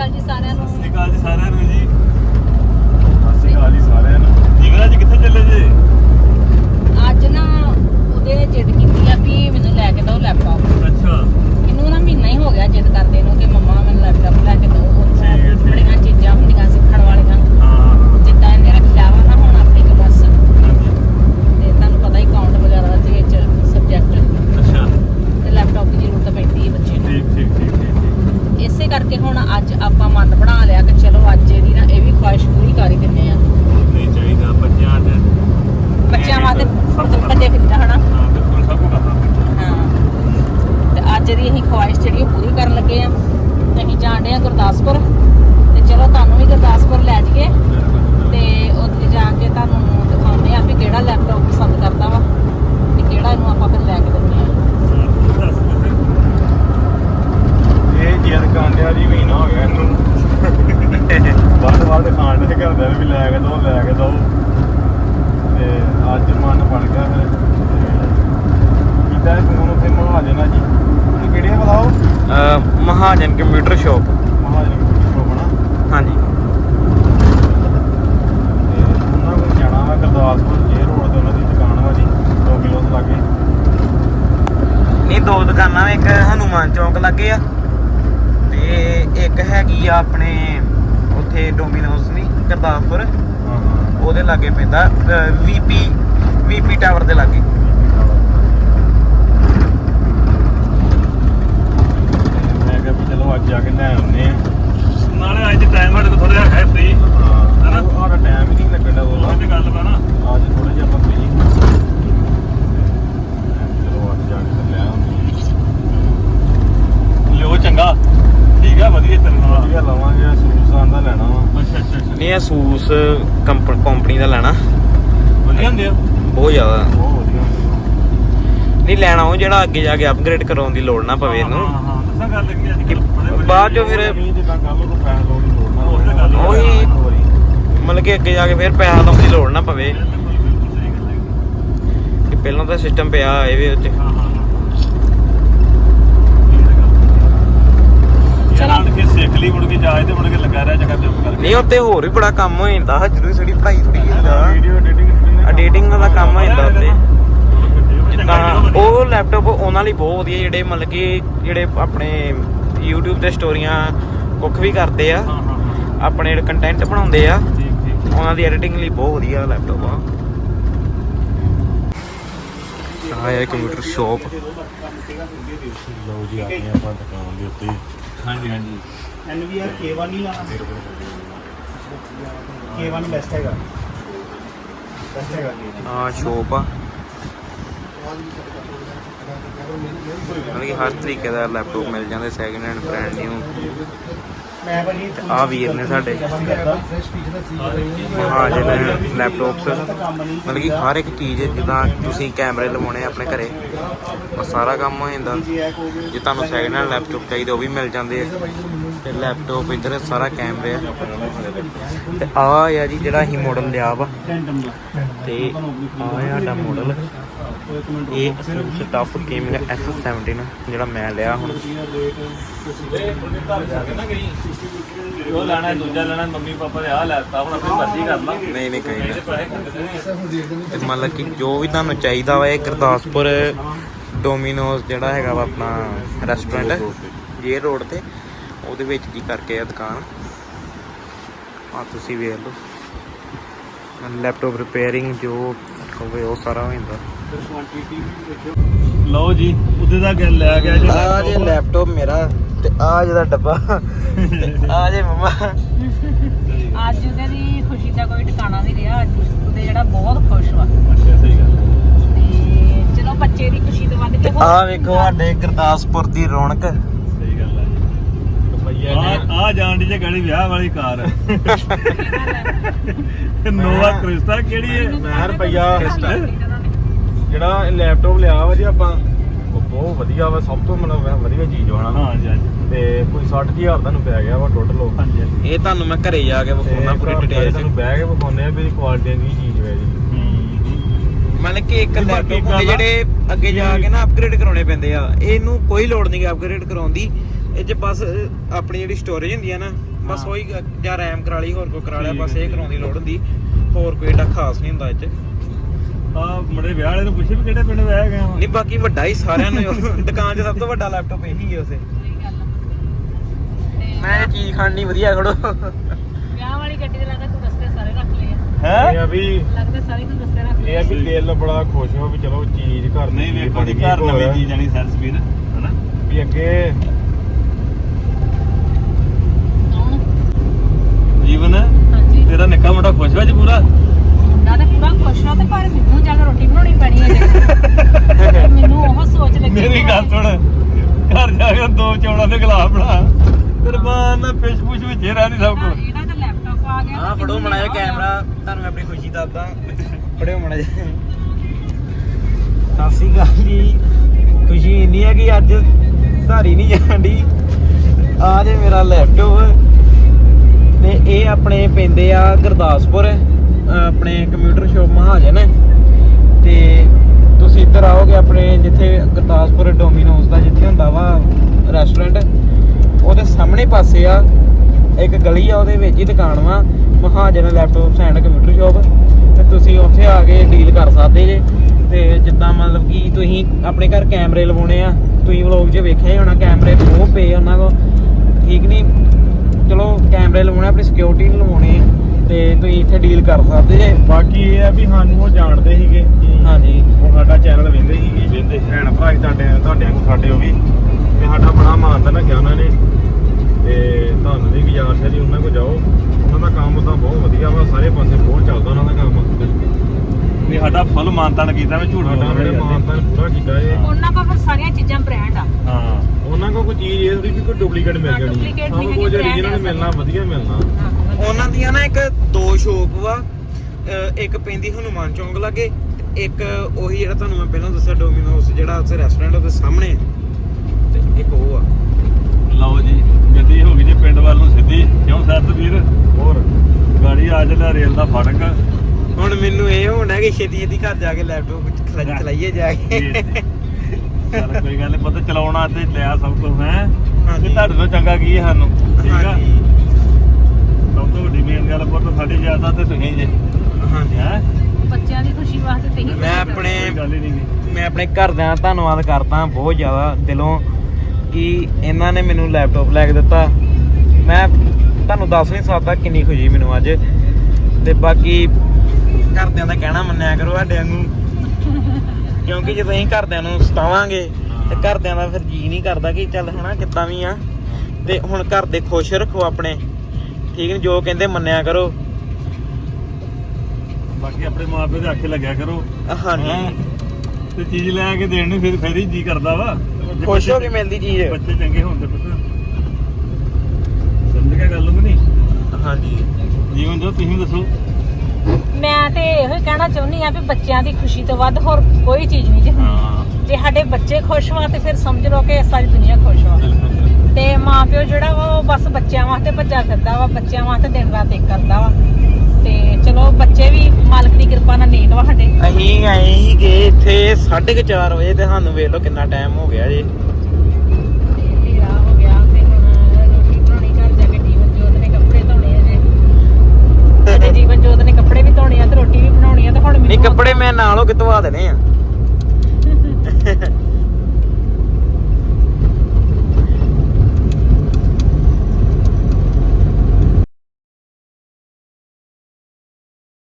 ਅਕਾਲ ਜੀ ਸਾਰਿਆਂ ਨੂੰ। ਸਤਿ ਸ਼੍ਰੀ ਅਕਾਲ ਜੀ ਸਾਰਿਆਂ ਨੂੰ ਜੀ। ਸਤਿ ਸ਼੍ਰੀ ਅਕਾਲ ਜੀ ਸਾਰਿਆਂ ਨੂੰ। ਜੀਵਨ ਅੱਜ ਕਿੱਥੇ ਚੱਲੇ ਜੇ? ਅੱਜ ਨਾ ਉਹਦੇ ਜਿੱਦ ਕੀਤੀ ਆ ਵੀ ਮੈਨੂੰ ਲੈ ਕੇ ਦਿਓ ਲੈਪਟਾਪ ਅੱਛਾ। ਇਹਨੂੰ ਨਾ ਮਹੀਨਾ ਹੀ ਹੋ ਗਿਆ ਜਿੱਦ ਕਰਦੇ ਨੂੰ ਕਿ ਮੰਮਾ ਮੈਨੂੰ ਲੈਪਟਾਪ ਲੈ ਕੇ ਦਿਓ ਠੀਕ ਹੈ, ਠੀਕ ਹੈ। ਬੜੀਆਂ ਚੀਜ਼ਾਂ ਹੁੰਦੀਆਂ ਸਿੱਖਣ ਵਾਲੀਆਂ ਹਾਂ ਜਿੱਦਾਂ ਇਹਨੇ ਰੱਖਿਆ ਵਾ ਨਾ ਹੁਣ ਆਪਣੀ ਕਿ ਬਸ ਹਾਂਜੀ ਤੇ ਤੁਹਾਨੂੰ ਪਤਾ ਹੀ ਅਕਾਊਂਟ ਵਗੈਰਾ ਦੇ ਵਿੱਚ ਸਬਜੈਕਟ ਅੱਛਾ ਤੇ ਲੈਪਟਾਪ ਦੀ ਜ਼ਰੂਰਤ ਪੈਂਦੀ ਹੈ ਬੱਚੇ ਨੂੰ ਠੀਕ ਠੀਕ ਠੀਕ ਠੀਕ ਠੀਕ ਇਸੇ ਕਰਕੇ ਹੁਣ ਅੱਜ ਆਪਾਂ ਮਨ ਬਣਾ ਲਿਆ ਕਿ ਚਲੋ ਅੱਜ ਇਹਦੀ ਨਾ ਇਹ ਵੀ ਖੁਆਇਸ਼ ਪੂਰੀ ਕਰ ਹੀ ਦਿੰਨੇ ਆ। ਨਹੀਂ ਚਾਹੀਦਾ ਬੱਚਿਆਂ ਦੇ। ਬੱਚਿਆਂ ਵਾਸਤੇ ਭੱਜੇ ਫਿਰਦਾ ਹਨਾ? ਹਾਂ ਬਿਲਕੁਲ ਸਭ ਕੁਝ ਕਰਨਾ ਹਾਂ। ਤੇ ਅੱਜ ਦੀ ਅਸੀਂ ਖੁਆਇਸ਼ ਜਿਹੜੀ ਉਹ ਪੂਰੀ ਕਰਨ ਲੱਗੇ ਆ। ਅਸੀਂ ਜਾਣਦੇ ਆ ਗੁਰਦਾਸਪੁਰ। ਤੇ ਚਲੋ ਤੁਹਾਨੂੰ ਵੀ ਗੁਰਦਾਸਪੁਰ ਲੈ ਜਾਈਏ ਤੇ ਉੱਥੇ ਜਾ ਕੇ ਤੁਹਾਨੂੰ ਦਿਖਾਉਂਦੇ ਆ ਵੀ ਕਿਹੜਾ ਲੈਪਟਾਪ ਪਸੰਦ ਕਰਦਾ ਵਾ ਤੇ ਕਿਹੜਾ ਇਹਨੂੰ ਆਪਾਂ ਫਿਰ ਲੈ ਕੇ ਦਿੰਦੇ ਆ ਇਹ ਜਿੱਦ ਕਾਂਡਿਆ ਦੀ ਮਹੀਨਾ ਹੋ ਗਿਆ ਇਹਨੂੰ ਬਾਅਦ ਬਾਅਦ ਖਾਣ ਦੇ ਘਰਦਿਆਂ ਨੇ ਵੀ ਲੈ ਕੇ ਦੋ ਲੈ ਕੇ ਦੋ ਤੇ ਅੱਜ ਮਨ ਬਣ ਗਿਆ ਫਿਰ ਕਿਤਾ ਫੋਨ ਉੱਥੇ ਮਹਾ ਦੇਣਾ ਜੀ ਇਹ ਕਿਹੜੀ ਆ ਬਤਾਓ ਅਹ ਮਹਾਜਨ ਕੰਪਿਊਟਰ ਸ਼ਾਪ ਮਹਾਜਨ ਦੀ ਸ਼ੋਪ ਨਾ ਹਾਂਜੀ ਤੇ ਉਹਨਾਂ ਕੋਲ ਜਾਣਾ ਵਾ ਗੁਰਦਾਸਪੁਰ ਜੇ ਰੋਡ ਤੇ ਉਹਨਾਂ ਦੀ ਦੁਕਾਨ ਵਾ ਜੀ 2 ਕਿਲੋ ਤੋਂ ਲਾਗੇ ਨਹੀਂ ਦੋ ਦੁਕਾਨਾਂ ਇੱਕ ਹਨੂਮਾਨ ਚੌਂਕ ਲੱਗੇ ਆ। ਤੇ ਇੱਕ ਹੈਗੀ ਆ ਆਪਣੇ ਉੱਥੇ ਡੋਮੀਨੋਸ ਨਹੀਂ ਗੁਰਦਾਸਪੁਰ ਉਹਦੇ ਲਾਗੇ ਪੈਂਦਾ ਵੀਪੀ ਵੀਪੀ ਟਾਵਰ ਦੇ ਲਾਗੇ ਤੇ ਮੈਂ ਕਿਹਾ ਵੀ ਚਲੋ ਅੱਜ ਜਾ ਕੇ ਲੈ ਆਉਂਦੇ ਆ ਨਾਲੇ ਅੱਜ ਟਾਈਮ ਸਾਡੇ ਕੋਲ ਥੋੜਾ ਜਿਹਾ ਹੈ ਫ੍ਰੀ ਹਾਂ ਉਹ ਸਾਡਾ ਟਾਈਮ ਹੀ ਨਹੀਂ ਲੱਗਣਾ ਉਹ ਉਹਦਾ ਤੇ ਗੱਲ ਵਾ ਨਾ ਅੱਜ ਥੋੜਾ ਜਿਹਾ ਆਪਾਂ ਫ੍ਰੀ ਚਲੋ ਅੱਜ ਜਾ ਕੇ ਲੈ ਆਉਂਦੇ ਲਿਓ ਚੰਗਾ ਠੀਕ ਆ ਵਧੀਆ ਚੱਲਣਾ ਵਾ ਵਧੀਆ ਲਵਾਂਗੇ ਸੂਸਾਂ ਦਾ ਲੈਣਾ ਵਾ ਅੱਛਾ ਅੱਛਾ ਅੱਛਾ ਨਹੀਂ ਇਹ ਸੂਸ ਕੰਪਨੀ ਦਾ ਲੈਣਾ। ਵਧੀਆ ਹੁੰਦੇ ਆ। ਬਹੁਤ ਜ਼ਿਆਦਾ। ਬਹੁਤ ਵਧੀਆ ਹੁੰਦੇ ਨਹੀਂ ਲੈਣਾ ਉਹ ਜਿਹੜਾ ਅੱਗੇ ਜਾ ਕੇ ਅਪਗ੍ਰੇਡ ਕਰਾਉਣ ਦੀ ਲੋੜ ਨਾ ਪਵੇ ਇਹਨੂੰ। ਹਾਂ ਹਾਂ ਦੱਸਾਂ ਗੱਲ ਲੱਗੀ ਅੱਜ ਕਿ ਕੱਲ੍ਹ ਬੜੇ ਬੜੇ ਬਾਅਦ ਚੋਂ ਫਿਰ- ਨਹੀਂ ਜਿੱਦਾਂ ਕੱਲ ਨੂੰ ਪੈਸੇ ਲੋੜ ਨਹੀਂ ਲੋੜਨਾ ਉਹ ਤਾਂ ਗੱਲ ਉਹੀ। ਮਤਲਬ ਕਿ ਅੱਗੇ ਜਾ ਕੇ ਫਿਰ ਪੈਸਾ ਲਾਉਣ ਦੀ ਲੋੜ ਨਾ ਪਵੇ। ਕਿ ਪਹਿਲਾਂ ਤਾਂ ਸਿਸਟਮ ਪਿਆ ਇਹ ਵੀ ਉੱਤੇ ਹਾਂ ਹਾਂ ਹਾਂ ਚਲੋ। ਚਲਾਂ ਕੇ ਸਿੱਖ ਲਈ ਮੁੜ ਕੇ ਜਾਏ ਤੇ ਮੁੜ ਕੇ ਲੱਗਾ ਰਿਹਾ ਜਗ੍ਹਾ ਤੇ ਉੱਪ ਕਰਕੇ। ਨਹੀਂ ਉੱਤੇ ਹੋਰ ਵੀ ਬੜਾ ਕੰਮ ਹੋ ਜਾਂਦਾ ਹਜਰੂ ਥੋੜੀ ਪੜਾਈ ਥੋੜੀ ਹੁੰਦਾ ਵੀਡੀਓ ਐਡੀਟਿੰਗ ਐਡੀਟਿੰਗ ਦਾ ਕੰਮ ਹੋ ਜਾਂਦਾ ਉੱਤੇ ਜਿੱਦਾਂ ਉਹ ਲੈਪਟਾਪ ਉਹਨਾਂ ਲਈ ਬਹੁਤ ਵਧੀਆ ਜਿਹੜੇ ਮਤਲਬ ਕਿ ਜਿਹੜੇ ਆਪਣੇ YouTube ਤੇ ਸਟੋਰੀਆਂ ਕੁੱਖ ਵੀ ਕਰਦੇ ਆ ਹਾਂ ਹਾਂ ਹਾਂ। ਆਪਣੇ ਕੰਟੈਂਟ ਬਣਾਉਂਦੇ ਆ ਠੀਕ ਠੀਕ ਉਹਨਾਂ ਦੀ ਐਡੀਟਿੰਗ ਲਈ ਬਹੁਤ ਵਧੀਆ ਲੈਪਟਾਪ ਆ। ਆ ਕੰਪਿਊਟਰ ਸ਼ਾਪ ਲਓ ਜੀ ਆ ਗਏ ਆਪਾਂ ਦੁਕਾਨ ਦੇ ਉੱਤੇ। ਹਾਂਜੀ ਹਾਂਜੀ। NVR K1 ਹੀ ਆਣਾ K1 ਬੈਸਟ ਹੈਗਾ। ਬੈਸਟ ਹੈਗਾ। K1 ਆ ਸ਼ਾਪ ਆ। ਮਤਲਬ ਕਿ ਹਰ ਤਰੀਕੇ ਦਾ ਲੈਪਟਾਪ ਮਿਲ ਜਾਂਦੇ ਸੈਕਿੰਡ ਹੈਂਡ ਬ੍ਰਾਂਡ ਨਿਊ ਮੈਂ ਭਾਜੀ ਆਹ ਵੀਰ ਨੇ ਸਾਡੇ। ਸੀ ਮਹਾਜਨ ਲੈਪਟਾਪਸ ਮਤਲਬ ਕਿ ਹਰ ਇੱਕ ਚੀਜ਼ ਜਿੱਦਾਂ ਤੁਸੀਂ ਕੈਮਰੇ ਲਵਾਉਣੇ ਆ ਆਪਣੇ ਘਰੇ ਉਹ ਸਾਰਾ ਕੰਮ ਹੋ ਜਾਂਦਾ। ਜੇ ਤੁਹਾਨੂੰ ਸੈਕਿੰਡ ਹੈਂਡ ਲੈਪਟਾਪ ਚਾਹੀਦੇ ਉਹ ਵੀ ਮਿਲ ਜਾਂਦੇ ਆ। ਤੇ ਲੈਪਟਾਪ ਇੱਧਰ ਸਾਰਾ ਕੈਮਰੇ ਆ। ਤੇ ਆ ਆ ਜੀ ਜਿਹੜਾ ਅਸੀਂ ਮਾਡਲ ਲਿਆ ਵਾ। ਤੇ ਆ ਆ ਸਾਡਾ ਮਾਡਲ ਇਹ Asus ਟਫ ਗੇਮਿੰਗ S17 ਜਿਹੜਾ ਮੈਂ ਲਿਆ ਹੁਣ। ਉਹ ਲੈਣਾ ਦੂਜਾ ਲੈਣਾ ਮੰਮੀ ਪਾਪਾ ਨੇ ਆ ਲੈਤਾ ਹੁਣ ਆਪਣੀ ਮਰਜ਼ੀ ਕਰ ਲਾ। ਨਹੀਂ ਨਹੀਂ ਕਹੀ ਇਹਦੇ ਪੈਸੇ ਖਰਚਣੇ ਆ ਤੇ ਮਤਲਬ ਕਿ ਜੋ ਵੀ ਤੁਹਾਨੂੰ ਚਾਹੀਦਾ ਵਾ ਇਹ ਗੁਰਦਾਸਪੁਰ ਡੋਮੀਨੋਜ਼ ਜਿਹੜਾ ਹੈਗਾ ਵਾ ਆਪਣਾ ਰੈਸਟੋਰੈਂਟ ਜੇ ਰੋਡ ਤੇ। ਉਹਦੇ ਵਿੱਚ ਕੀ ਕਰਕੇ ਆ ਦੁਕਾਨ? ਆ ਤੁਸੀਂ ਵੇਖ ਲਓ। ਲੈਪਟਾਪ ਰਿਪੇਅਰਿੰਗ ਜੋ ਹੋਵੇ ਉਹ ਸਾਰਾ ਹੋ ਜਾਂਦਾ। ਲਓ ਜੀ ਉਹਦੇ ਦਾ ਗੱਲ ਲੈ ਗਿਆ ਜੀ ਆ ਜੇ ਲੈਪਟਾਪ ਮੇਰਾ ਤੇ ਆ ਜਿਹਦਾ ਡੱਬਾ। ਆ ਜੇ ਮਮਾ। ਅੱਜ ਉਹਦੇ ਦੀ ਖੁਸ਼ੀ ਦਾ ਕੋਈ ਟਿਕਾਣਾ ਨਹੀਂ ਰਿਹਾ ਅੱਜ ਉਹਦੇ ਜਿਹੜਾ ਬਹੁਤ ਖੁਸ਼ ਵਾ। ਅੱਛਾ ਸਹੀ ਗੱਲ। ਤੇ ਚਲੋ ਬੱਚੇ ਦੀ ਖੁਸ਼ੀ ਤੋਂ ਵੱਧ ਕੇ ਹੋਰ ਆ ਵੇਖੋ ਸਾਡੇ ਗੁਰਦਾਸਪੁਰ ਦੀ ਰੌਣਕ। ਆ ਆ ਜਾਣ ਦੀ ਜੇ ਗਾੜੀ ਵਿਆਹ ਵਾਲੀ ਕਾਰ। ਨੋਵਾ ਕ੍ਰਿਸਟਾ ਕਿਹੜੀ ਹੈ? ਮੈਂ ਰੁਪਈਆ ਜਿਹੜਾ ਲੈਪਟਾਪ ਲਿਆ ਵਾ ਜੀ ਆਪਾਂ ਉਹ ਬਹੁਤ ਵਧੀਆ ਵਾ ਸਭ ਤੋਂ ਮਤਲਬ ਵਧੀਆ ਚੀਜ਼ ਹਾਂ ਜੀ ਤੇ ਕੋਈ 60000 ਤੁਹਾਨੂੰ ਪੈ ਗਿਆ ਵਾ ਟੋਟਲ ਉਹ। ਹਾਂਜੀ ਹਾਂਜੀ। ਇਹ ਤੁਹਾਨੂੰ ਮੈਂ ਘਰੇ ਜਾ ਕੇ ਤੇ ਵਿਖਾਉਣਾ ਪੂਰੀ ਘਰ ਜਾ ਕੇ ਡਿਟੇਲ ਤੁਹਾਨੂੰ ਬਹਿ ਕੇ ਵਿਖਾਉਂਦੇ ਆ ਵੀ ਇਹਦੀ ਕੁਆਲਿਟੀ ਦੀ ਚੀਜ਼ ਹੈ ਜੀ ਹੂੰ। ਮਤਲਬ ਕਿ ਇੱਕ ਤੇ ਬਾਕੀ ਲੈਪਟਾਪ ਹੁੰਦੇ ਗੱਲ ਆ- ਜਿਹੜੇ ਅੱਗੇ ਜਾ ਕੇ ਨਾ ਅਪਗ੍ਰੇਡ ਕਰਾਉਣੇ ਪੈਂਦੇ ਆ ਇਹਨੂੰ ਕੋਈ ਲੋੜ ਨਹੀਂ ਅਪਗ੍ਰੇਡ ਕਰਾਉਣ ਦੀ। ਇਹ ਚ ਬਸ ਆਪਣੀ ਜਿਹੜੀ ਸਟੋਰੇਜ ਹੁੰਦੀ ਆ ਨਾ ਬਸ। ਉਹੀ ਜਾਂ ਰੈਮ ਕਰਾ ਲਈ ਹੋਰ ਕੋਈ ਕਰਾ ਲਿਆ ਬਸ ਇਹ ਕਰਾਉਣ ਦੀ ਲੋੜ ਹੁੰਦੀ। ਹੋਰ ਕੋਈ ਏਡਾ ਖਾਸ ਨਹੀਂ ਹੁੰਦਾ ਇਹ ਚ ਆ ਮੁੰਡੇ ਵਿਆਹ ਵਾਲੇ ਨੂੰ ਪੁੱਛੇ ਵੀ ਕਿਹੜੇ ਪਿੰਡ ਵਿਆਹ ਗਿਆ ਨਹੀਂ ਬਾਕੀ ਵੱਡਾ ਹੀ ਸਾਰਿਆਂ ਨੂੰ। ਦੁਕਾਨ 'ਚ ਸਭ ਤੋਂ ਵੱਡਾ ਲੈਪਟਾਪ ਇਹੀ ਹੀ ਉਸੇ। ਮੈਂ ਇਹ ਚੀਜ਼ ਖਾਣੀ ਵਧੀਆ ਖੜੋ ਵਿਆਹ ਵਾਲੀ ਗੱਡੀ ਦੇ ਲੱਗਦਾ ਤੂੰ ਰਸਤੇ ਸਾਰੇ ਰੱਖ ਲਏ ਇਹ ਹੈ? ਆ ਵੀ ਲੱਗਦਾ ਸਾਰੇ ਤੂੰ ਰਸਤੇ ਰੱਖ ਇਹ ਲਏ ਆ। ਵੀ ਦਿਲ ਬੜਾ ਖੁਸ਼ ਹੋ ਵੀ ਚਲੋ ਚੀਜ਼ ਘਰ ਨਹੀਂ ਦੀ ਵੇਖੋ ਬਣੀ ਘਰ ਹੋਰ। ਨਵੀਂ ਚੀਜ਼ ਜਾਣੀ ਸੈਰ ਸਪੀਡ ਹਨਾ? ਵੀ ਅੱਗੇ ਕੌਣ ਜੀਵਨ ਹਾਂਜੀ ਤੇਰਾ ਨਿੱਕਾ ਮੁੰਡਾ ਖੁਸ਼ ਵਾ ਜੀ ਪੂਰਾ? ਮੁੰਡਾ ਤਾਂ ਪੂਰਾ ਖੁਸ਼ ਆ ਤੇ ਪਰ ਮੈਨੂੰ ਜਾ ਕੇ ਰੋਟੀ ਬਣਾਉਣੀ ਪੈਣੀ ਹੈ ਜੇ। ਮੈਨੂੰ ਉਹ ਸੋਚ ਲੱਗੀ ਮੇਰੀ ਗੱਲ ਸੁਣ। ਘਰ ਜਾ ਕੇ ਦੋ ਚੌਲਾਂ ਦੇ ਗਲਾਸ ਬਣਾ। ਕੁਰਬਾਨ ਨਾ ਪਿਛ ਪੁਛ ਵਿੱਚ ਹੀ ਰਹਿੰਦੀ ਸਭ ਕੁਝ ਇਹਦਾ ਤਾਂ ਲੈਪਟਾਪ ਆ ਗਿਆ ਹਾਂ ਤੇ ਫੜੋ ਮੈਨੂੰ ਮਣਾ ਹੋ ਗਿਆ। ਕੈਮਰਾ ਤੁਹਾਨੂੰ ਮੈਂ ਆਪਣੀ ਖੁਸ਼ੀ ਦੱਸਦਾ। ਫੜਿਓ ਮਣਾ ਜੀ ਸਾਸੀ ਗੱਲ ਜੀ। ਖੁਸ਼ੀ ਇੰਨੀ ਹੈ ਕਿ ਅੱਜ ਧਾਰੀ ਨਹੀਂ ਜਾਂਦੀ ਆ ਜੇ ਮੇਰਾ ਲੈਪਟਾਪ ਤੇ ਇਹ ਆਪਣੇ ਪੈਂਦੇ ਆ ਗੁਰਦਾਸਪੁਰ ਆਪਣੇ ਕੰਪਿਊਟਰ ਸ਼ੋਪ ਮਹਾਜਨ। ਤੇ ਤੁਸੀਂ ਇੱਧਰ ਆਓਗੇ ਆਪਣੇ ਜਿੱਥੇ ਗੁਰਦਾਸਪੁਰ ਡੋਮੀਨੋਜ਼ ਦਾ ਜਿੱਥੇ ਹੁੰਦਾ ਵਾ ਰੈਸਟੋਰੈਂਟ ਉਹਦੇ ਸਾਹਮਣੇ ਪਾਸੇ ਆ ਇੱਕ ਗਲੀ ਆ, ਉਹਦੇ ਵਿੱਚ ਹੀ ਦੁਕਾਨ ਵਾ, Mahajan laptop and computer shop ਤੇ ਤੁਸੀਂ ਉੱਥੇ ਆ ਕੇ ਡੀਲ ਕਰ ਸਕਦੇ ਜੇ। ਤੇ ਜਿੱਦਾਂ ਮਤਲਬ ਕਿ ਤੁਸੀਂ ਆਪਣੇ ਘਰ ਕੈਮਰੇ ਲਵਾਉਣੇ ਆ, ਤੁਸੀਂ ਵਲੌਗ 'ਚ ਵੇਖਿਆ ਹੀ ਹੋਣਾ, ਕੈਮਰੇ ਬਹੁਤ ਪਏ ਉਹਨਾਂ ਕੋਲ। ਠੀਕ ਨਹੀਂ ਚਲੋ ਕੈਮਰੇ ਲਵਾਉਣੇ ਆਪਣੀ ਸਿਕਿਉਰਿਟੀ ਨੂੰ ਲਵਾਉਣੇ ਆ ਤੇ ਤੁਸੀਂ ਇੱਥੇ ਡੀਲ ਕਰ ਸਕਦੇ ਜੇ। ਬਾਕੀ ਇਹ ਆ ਵੀ ਸਾਨੂੰ ਉਹ ਜਾਣਦੇ ਸੀਗੇ ਕਿ ਹਾਂਜੀ। ਉਹ ਸਾਡਾ ਚੈਨਲ ਵੇਂਦੇ ਸੀਗੇ। ਵੇਂਦੇ ਭੈਣ ਭਰਾ ਸੀ ਤੁਹਾਡੇ ਤੁਹਾਡੇ ਵਾਂਗੂ ਸਾਡੇ ਉਹ ਵੀ। ਤੇ ਸਾਡਾ ਬੜਾ ਮਾਨਦਾਨ ਰੱਖਿਆ ਉਹਨਾਂ ਨੇ। ਤੇ ਤੁਹਾਨੂੰ ਵੀ ਗੁਜ਼ਾਰਿਸ਼ ਹੈ ਜੀ ਉਹਨਾਂ ਕੋਲ ਜਾਓ। ਉਹਨਾਂ ਦਾ ਕੰਮ ਤਾਂ ਬਹੁਤ ਵਧੀਆ ਵਾ ਸਾਰੇ ਪਾਸੇ ਬਹੁਤ ਚੱਲਦਾ ਉਹਨਾਂ ਦਾ ਕੰਮ ਸਾਡਾ ਫੁੱਲ ਮਾਨਤਾਨ ਕੀਤਾ ਮੈਂ ਝੂਠ ਜਿਹੜੇ ਪੂਰਾ ਕੀਤਾ ਇਹ। ਉਹਨਾਂ ਕੋਲ ਫਿਰ ਸਾਰੀਆਂ ਚੀਜ਼ਾਂ ਬ੍ਰਾਂਡ ਆ। ਹਾਂ। ਉਹਨਾਂ ਕੋਲ ਕੋਈ ਚੀਜ਼ ਇਹ ਥੋੜੀ ਵੀ ਕੋਈ ਡੁਪਲੀਕੇਟ ਮਿਲ ਹਾਂ, ਜਾਣੀ duplicate ਨਹੀਂ ਕੁਝ ਹੈਗੀ, original brand ਮਿਲਣਾ ਵਧੀਆ ਮਿਲਣਾ। ਉਹਨਾਂ ਦੀਆਂ ਨਾ ਇੱਕ ਦੋ ਸ਼ੋਪ ਵਾ। ਅਹ ਇੱਕ ਪੈਂਦੀ ਹਨੂਮਾਨ ਚੌਂਕ ਲਾਗੇ ਤੇ ਇੱਕ ਉਹੀ ਜਿਹੜਾ ਤੁਹਾਨੂੰ ਮੈਂ ਪਹਿਲਾਂ ਦੱਸਿਆ ਡੋਮੀਨੋਸ ਜਿਹੜਾ ਉੱਥੇ ਰੈਸਟੋਰੈਂਟ ਉਹਦੇ ਸਾਹਮਣੇ। ਤੇ ਇੱਕ ਉਹ ਆ। ਲਓ ਜੀ ਗੱਡੀ ਹੋ ਗਈ ਜੀ ਪਿੰਡ ਵੱਲ ਨੂੰ ਸਿੱਧੀ। ਕਿਉਂ ਸੈਰ ਵੀਰ? ਹੋਰ? ਗਾੜੀ ਆ ਚੱਲਿਆ ਰੇਲ ਦਾ ਫੜਕ ਹੁਣ ਮੈਨੂੰ ਇਹ ਹੋਣਾ ਕਿ ਛੇਤੀ ਛੇਤੀ ਘਰ ਜਾ ਕੇ ਲੈਪਟਾਪ ਖਲਾ ਚਲਾਈਏ ਜਾ ਕੇ। ਚੱਲ ਕੋਈ ਗੱਲ ਨਹੀਂ ਪਤਾ ਚਲਾਉਣਾ ਤੇ ਲਿਆ ਸਭ ਕੁਝ ਹੈ। ਹਾਂਜੀ। ਤੇ ਤੁਹਾਡੇ ਤੋਂ ਚੰਗਾ ਕੀ ਹੈ ਸਾਨੂੰ? ਠੀਕ ਆ? ਹਾਂਜੀ। ਸਭ ਤੋਂ ਵੱਡੀ ਮੇਨ ਗੱਲ ਪੁੱਤ ਸਾਡੀ ਜ਼ਿਆਦਾ ਤੇ ਤੁਸੀਂ ਜੇ। ਹਾਂਜੀ। ਹੈ? ਬੱਚਿਆਂ ਦੀ ਖੁਸ਼ੀ ਵਾਸਤੇ ਤੇ ਹੀ। ਮੈਂ ਆਪਣੇ ਕੋਈ ਗੱਲ ਹੀ ਨਹੀਂ ਮੈਂ ਆਪਣੇ ਘਰਦਿਆਂ ਦਾ ਧੰਨਵਾਦ ਕਰਦਾ ਬਹੁਤ ਜ਼ਿਆਦਾ ਦਿਲੋਂ ਕਿ ਇਹਨਾਂ ਨੇ ਮੈਨੂੰ ਲੈਪਟਾਪ ਲੈ ਕੇ ਦਿੱਤਾ। ਮੈਂ ਤੁਹਾਨੂੰ ਦੱਸ ਨਹੀਂ ਸਕਦਾ ਕਿੰਨੀ ਖੁਸ਼ੀ ਮੈਨੂੰ ਅੱਜ। ਤੇ ਬਾਕੀ ਘਰਦਿਆਂ ਦਾ ਕਹਿਣਾ ਮੰਨਿਆ ਕਰੋ ਸਾਡੇ ਵਾਂਗੂ। ਕਿਉਂਕਿ ਜਦੋਂ ਅਸੀਂ ਘਰਦਿਆਂ ਨੂੰ ਸਤਾਵਾਂਗੇ ਤੇ ਘਰਦਿਆਂ ਦਾ ਫਿਰ ਜੀ ਨਹੀਂ ਕਰਦਾ ਕਿ ਚੱਲ ਹਨਾ ਕਿੱਦਾਂ ਵੀ ਆ। ਤੇ ਹੁਣ ਘਰ ਦੇ ਖੁਸ਼ ਰੱਖੋ ਆਪਣੇ। ਠੀਕ ਨੇ ਜੋ ਕਹਿੰਦੇ ਮੰਨਿਆ ਕਰੋ। ਬਾਕੀ ਆਪਣੇ ਮਾਪੇ ਦੇ ਆਖੇ ਲੱਗਿਆ ਕਰੋ। ਹਾਂਜੀ? ਤੇ ਚੀਜ਼ ਲੈ ਕੇ ਦੇਣ ਨੂੰ ਫਿਰ ਫਿਰ ਹੀ ਜੀ ਕਰਦਾ ਵਾ। ਜੇ ਖੁਸ਼ ਹੋ ਕੇ ਮਿਲਦੀ ਚੀਜ਼। ਬੱਚੇ ਚੰਗੇ ਹੁੰਦੇ ਪੁੱਤ। ਸਮਝ ਗਿਆ ਗੱਲ ਨੂੰ ਕਿ ਨਹੀਂ? ਹਾਂਜੀ। ਜੀਵਨ ਜੋ ਤੁਸੀਂ ਦੱਸੋ। ਤੇ ਇਹੋ ਹੀ ਕਹਿਣਾ ਚਾਹੁੰਦੀ ਆ ਵੀ ਬੱਚਿਆਂ ਦੀ ਖੁਸ਼ੀ ਤੋਂ ਵੱਧ ਹੋਰ ਕੋਈ ਚੀਜ਼ ਨਹੀਂ ਜੀ ਹੁੰਦੀ। ਹਾਂ। ਜੇ ਸਾਡੇ ਬੱਚੇ ਖੁਸ਼ ਹੋਣ ਤੇ ਫਿਰ ਸਮਝ ਲਓ ਕਿ ਸਾਰੀ ਦੁਨੀਆ ਖੁਸ਼ ਹੋ ਤੇ ਮਾਪਿਓ ਜਿਹੜਾ ਵਾ ਉਹ ਬਸ ਬੱਚਿਆਂ ਵਾਸਤੇ ਭੱਜਾ ਫਿਰਦਾ ਵਾ ਬੱਚਿਆਂ ਵਾਸਤੇ ਦਿਨ ਰਾਤ ਇੱਕ ਕਰਦਾ ਵਾ। ਤੇ ਚਲੋ ਬੱਚੇ ਵੀ ਮਾਲਕ ਦੀ ਕਿਰਪਾ ਨਾਲ ਨੇਕ ਵਾ ਸਾਡੇ। ਅਸੀਂ ਆਏ ਸੀ ਕਿ ਇੱਥੇ 4:30 ਵਜੇ ਤੇ ਸਾਨੂੰ ਵੇਖ ਲਓ ਕਿੰਨਾ ਟਾਈਮ ਹੋ ਗਿਆ ਜੀ। ਨਾਲ ਉਹ ਕਿਤਵਾ ਦੇਣੇ ਆ।